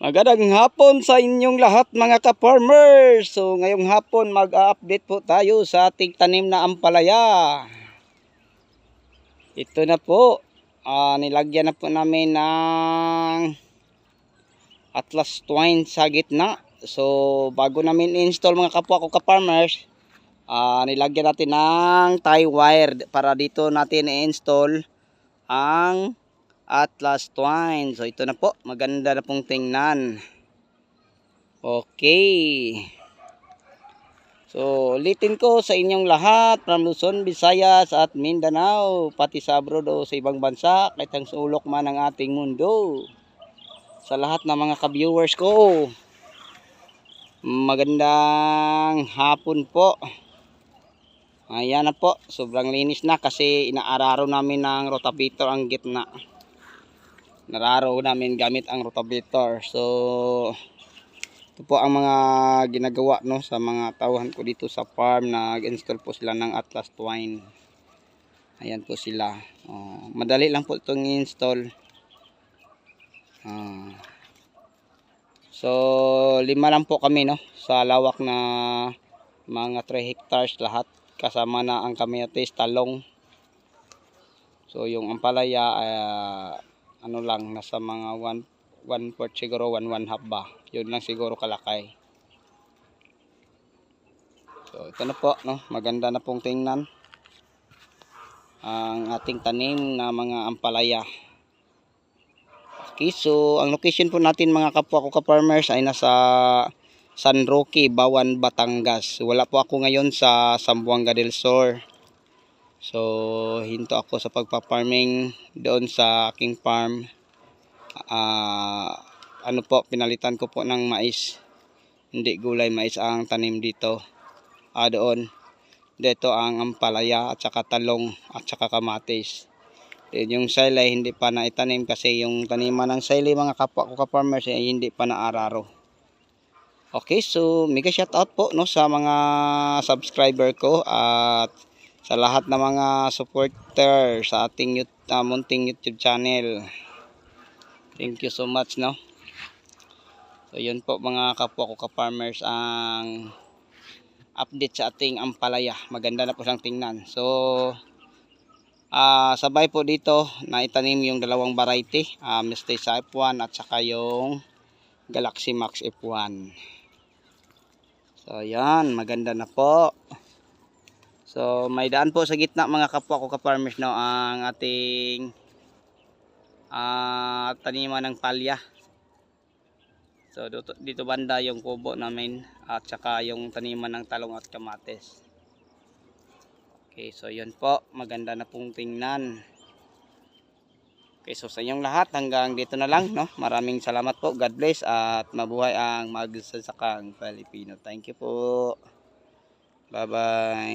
Magandang hapon sa inyong lahat mga ka-farmers. So ngayong hapon mag-update po tayo sa ating tanim na ampalaya. Ito na po. Ah, nilagyan na po namin ng Atlas twine sa gitna. So bago namin install mga kapwa ko ka-farmers, ah, nilagyan natin ng tie wire para dito natin i-install ang Atlas Twine. So ito na po, maganda na pong tingnan. Okay. So ulitin ko sa inyong lahat from Luzon, Visayas at Mindanao, pati sa abroad sa ibang bansa, kahit ang sulok man ng ating mundo. Sa lahat ng mga ka-viewers ko, magandang hapon po. Ayan na po, sobrang linis na kasi inaararo namin ng rotavator ang gitna nararo namin gamit ang rotavator so ito po ang mga ginagawa no sa mga tauhan ko dito sa farm. Nag-install po sila ng Atlas Twine. Ayan po sila. Oh, madali lang po itong install Ah. so lima lang po kami no sa lawak na mga 3 hectares lahat. Kasama na ang kamatis talong. So yung ampalaya uh, ano lang nasa mga 1 1 fourth siguro 1 1 half ba? Yun lang siguro kalakay. So ito na po no? Maganda na pong tingnan ang ating tanim na mga ampalaya. Okay so ang location po natin mga kapwa ko ka-farmers ay nasa San Roque, Bawan, Batangas. Wala po ako ngayon sa Sambuanga del Sur So, hinto ako sa pagpa-farming doon sa aking farm. Uh, ano po, pinalitan ko po ng mais. Hindi gulay, mais ang tanim dito. Ah, doon. Dito ang ampalaya at saka talong at saka kamatis. Then, yung silay hindi pa naitanim kasi yung taniman ng silay mga kapwa ko ka-farmers ay hindi pa naararo. Okay, so mega shout out po no sa mga subscriber ko at sa lahat ng mga supporter sa ating uh, munting YouTube channel. Thank you so much no. So yun po mga kapwa ko ka-farmers ang update sa ating ampalaya. Maganda na po siyang tingnan. So uh, sabay po dito na itanim yung dalawang variety, uh, Mistisa F1 at saka yung Galaxy Max F1. So yan, maganda na po. So may daan po sa gitna mga kapwa ko ka-farmers no ang ating uh, taniman ng palya. So dito, dito banda yung kubo namin at saka yung taniman ng talong at kamates. Okay, so yun po, maganda na pong tingnan. Okay, so sa inyong lahat hanggang dito na lang no. Maraming salamat po. God bless at mabuhay ang magsasakang Pilipino. Thank you po. Bye-bye.